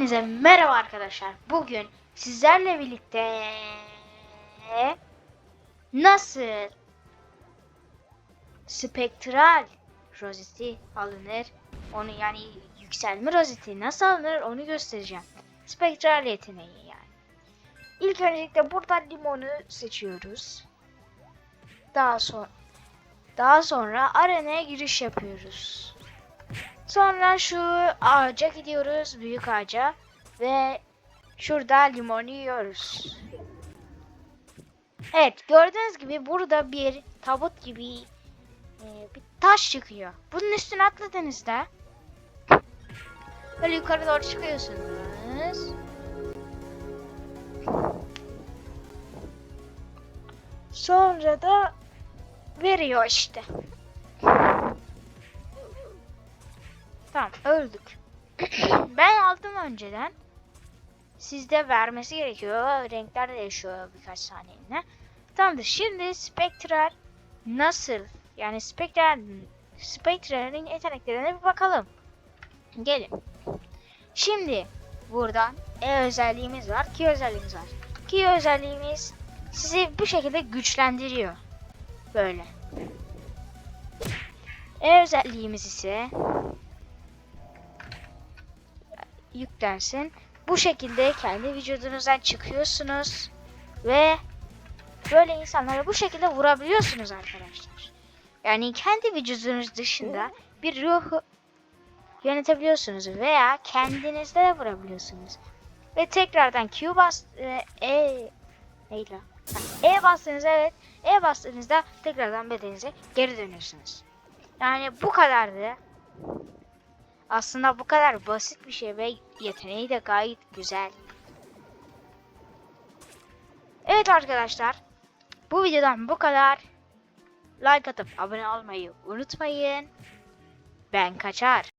Hepinize merhaba arkadaşlar. Bugün sizlerle birlikte nasıl spektral rozeti alınır? Onu yani yükselme rozeti nasıl alınır onu göstereceğim. Spektral yeteneği yani. İlk öncelikle buradan limonu seçiyoruz. Daha sonra daha sonra arenaya giriş yapıyoruz. Sonra şu ağaca gidiyoruz, büyük ağaca ve şurada limonu yiyoruz. Evet, gördüğünüz gibi burada bir tabut gibi e, bir taş çıkıyor. Bunun üstüne atladığınızda böyle yukarı doğru çıkıyorsunuz. Sonra da veriyor işte. Tamam öldük. ben aldım önceden. Sizde vermesi gerekiyor. Renkler de değişiyor birkaç saniyeliğine. Tamamdır. Şimdi spektral nasıl? Yani spektral spektralin yeteneklerine bir bakalım. Gelin. Şimdi buradan E özelliğimiz var. Ki özelliğimiz var. Ki özelliğimiz sizi bu şekilde güçlendiriyor. Böyle. E özelliğimiz ise yüklensin. Bu şekilde kendi vücudunuzdan çıkıyorsunuz ve böyle insanlara bu şekilde vurabiliyorsunuz arkadaşlar. Yani kendi vücudunuz dışında bir ruhu yönetebiliyorsunuz veya kendinizde de vurabiliyorsunuz. Ve tekrardan Q bas e, e neydi? E bastığınızda evet E bastığınızda tekrardan bedeninize geri dönüyorsunuz. Yani bu kadardı. Aslında bu kadar basit bir şey ve yeteneği de gayet güzel. Evet arkadaşlar. Bu videodan bu kadar. Like atıp abone olmayı unutmayın. Ben kaçar.